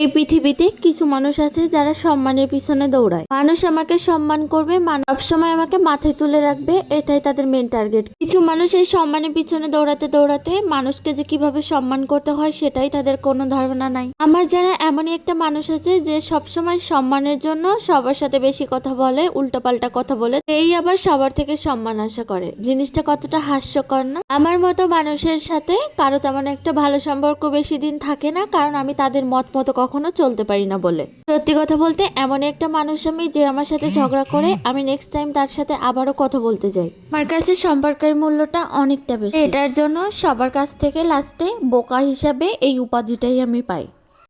এই পৃথিবীতে কিছু মানুষ আছে যারা সম্মানের পিছনে দৌড়ায়। মানুষ আমাকে সম্মান করবে সবসময় আমাকে মাথায় তুলে রাখবে, এটাই তাদের মেন টার্গেট কিছু মানুষ এই সম্মানের পিছনে দৌড়াতে দৌড়াতে মানুষকে যে কীভাবে সম্মান করতে হয় সেটাই তাদের কোনো ধারণা নাই। আমার যারা এমনই একটা মানুষ আছে যে সবসময় সম্মানের জন্য সবার সাথে বেশি কথা বলে, উল্টোপাল্টা কথা বলে এই আবার সবার থেকে সম্মান আশা করে। জিনিসটা কতটা হাস্যকর না? আমার মতো মানুষের সাথে কারও তেমন একটা ভালো সম্পর্ক বেশি দিন থাকে না, কারণ আমি তাদের মত মতো কখনো চলতে পারি না বলে। সত্যি কথা বলতে এমন একটা মানুষ আমি যে আমার সাথে ঝগড়া করে, আমি নেক্সট টাইম তার সাথে আবারও কথা বলতে যাই। আমার কাছে সম্পর্কের মূল্যটা অনেকটা বেশি। এটার জন্য সবার কাছ থেকে লাস্টে বোকা হিসাবে এই উপাধিটাই আমি পাই।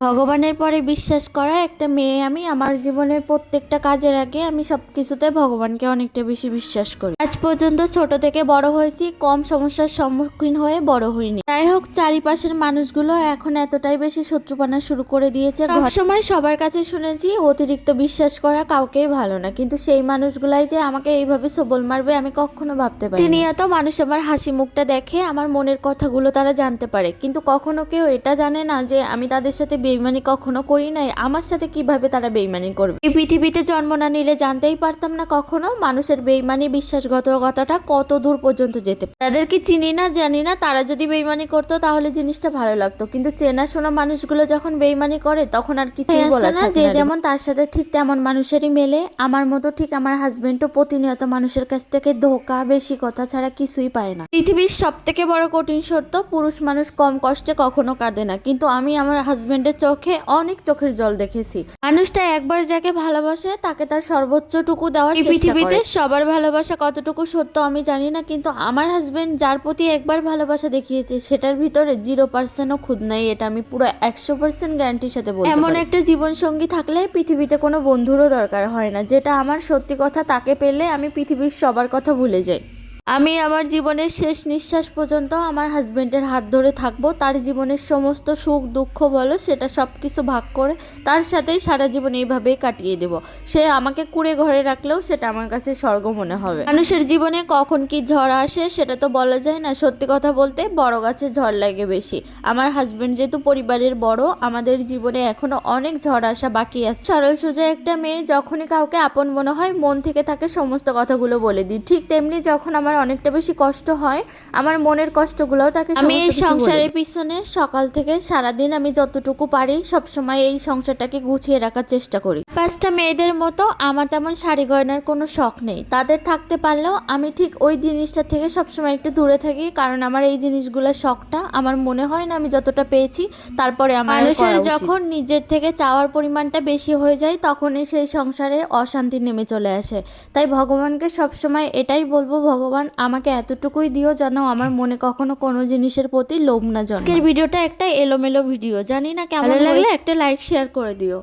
ভগবানের পরে বিশ্বাস করা একটা মেয়ে আমি আমার জীবনের প্রত্যেকটা কাজের আগে আমি সব কিছুতে ভগবানকে অনেকটা বেশি বিশ্বাস করি। আজ পর্যন্ত ছোট থেকে বড় হয়েছি কম সমস্যার সম্মুখীন হয়ে বড় হইনি। যাই হোক চারিপাশের মানুষগুলো এখন এতটাই বেশি শত্রুপানা শুরু করে দিয়েছে সময় সবার কাছে শুনেছি অতিরিক্ত বিশ্বাস করা কাউকেই ভালো না। কিন্তু সেই মানুষগুলাই যে আমাকে এইভাবে সবল মারবে আমি কখনো ভাবতে পারি প্রতিনিয়ত মানুষ আমার হাসি মুখটা দেখে আমার মনের কথাগুলো তারা জানতে পারে। কিন্তু কখনো কেউ এটা জানে না যে আমি তাদের সাথে বেইমানি কখনো করি নাই। আমার সাথে কীভাবে তারা বেইমানি করবে? এই পৃথিবীতে জন্ম না নিলে জানতেই পারতাম না কখনো মানুষের বেইমানি বিশ্বাসঘাতকতাটা কত দূর পর্যন্ত যেতে। তাদেরকে চিনি না জানি না তারা যদি বেইমানি করতো তাহলে জিনিসটা ভালো লাগতো। কিন্তু চেনা শোনা মানুষগুলো যখন বেইমানি করে তখন আর কিছু বলার না যে যেমন তার সাথে ঠিক তেমন মানুষেরই মেলে। আমার মতো ঠিক আমার হাজবেন্ডও প্রতিনিয়ত মানুষের কাছ থেকে ধোকা বেশি কথা ছাড়া কিছুই পায় না। পৃথিবীর সব থেকে বড় কঠিন সত্য পুরুষ মানুষ কম কষ্টে কখনো কাঁদে না। কিন্তু আমি আমার হাজবেন্ডের চোখে অনেক চোখের জল দেখেছি। মানুষটা একবার যাকে ভালোবাসে তাকে তার সর্বোচ্চটুকু দেওয়ার পৃথিবীতে সবার ভালোবাসা কতটুকু সত্য আমি জানি না কিন্তু আমার হাজবেন্ড যার প্রতি একবার ভালোবাসা দেখিয়েছে সেটার ভিতরে জিরো পার্সেন্টও খুদ নাই এটা আমি পুরো একশো পার্সেন্ট গ্যারান্টির সাথে বলি এমন একটা জীবন সঙ্গী থাকলে পৃথিবীতে কোনো বন্ধুরও দরকার হয় না যেটা আমার সত্যি কথা তাকে পেলে আমি পৃথিবীর সবার কথা ভুলে যাই। আমি আমার জীবনের শেষ নিঃশ্বাস পর্যন্ত আমার হাজব্যান্ডের হাত ধরে থাকব। তার জীবনের সমস্ত সুখ, দুঃখ বলো, সেটা সব কিছু ভাগ করে তার সাথেই সারা জীবন এইভাবেই কাটিয়ে দেব। সে আমাকে কুড়ে ঘরে রাখলেও সেটা আমার কাছে স্বর্গ মনে হবে। মানুষের জীবনে কখন কি ঝড় আসে, সেটা তো বলা যায় না। সত্যি কথা বলতে বড় গাছে ঝড় লাগে বেশি। আমার হাজব্যান্ড যেহেতু পরিবারের বড়, আমাদের জীবনে এখনও অনেক ঝড় আসা বাকি আছে। সরল সোজা একটা মেয়ে, যখনই কাউকে আপন মনে হয়, মন থেকে তাকে সমস্ত কথাগুলো বলে দিই। ঠিক তেমনি যখন আমার অনেকটা বেশি কষ্ট হয় আমার মনের কষ্টগুলোও তাকে আমি এই সংসারের পিছনে সকাল থেকে সারাদিন আমি যতটুকু পারি সব সময় এই সংসারটাকে গুছিয়ে রাখার চেষ্টা করি। পাঁচটা মেয়েদের মতো আমার তেমন শাড়ি গয়নার কোনো শখ নেই। তাদের থাকতে পারলেও আমি ঠিক ওই জিনিসটা থেকে সবসময় একটু দূরে থাকি কারণ আমার এই জিনিসগুলোর শখটা। আমার মনে হয় না আমি যতটা পেয়েছি তারপরে আমার মানুষের যখন নিজের থেকে চাওয়ার পরিমাণটা বেশি হয়ে যায় তখনই সেই সংসারে অশান্তি নেমে চলে আসে। তাই ভগবানকে সবসময় এটাই বলব ভগবান আমাকে এতটুকুই দিও যেন আমার মনে কখনো কোনো জিনিসের প্রতি লোভ না জন্মায়। আজকের ভিডিওটা একটা এলোমেলো ভিডিও। জানি না কেমন লাগলে একটা লাইক শেয়ার করে দিও।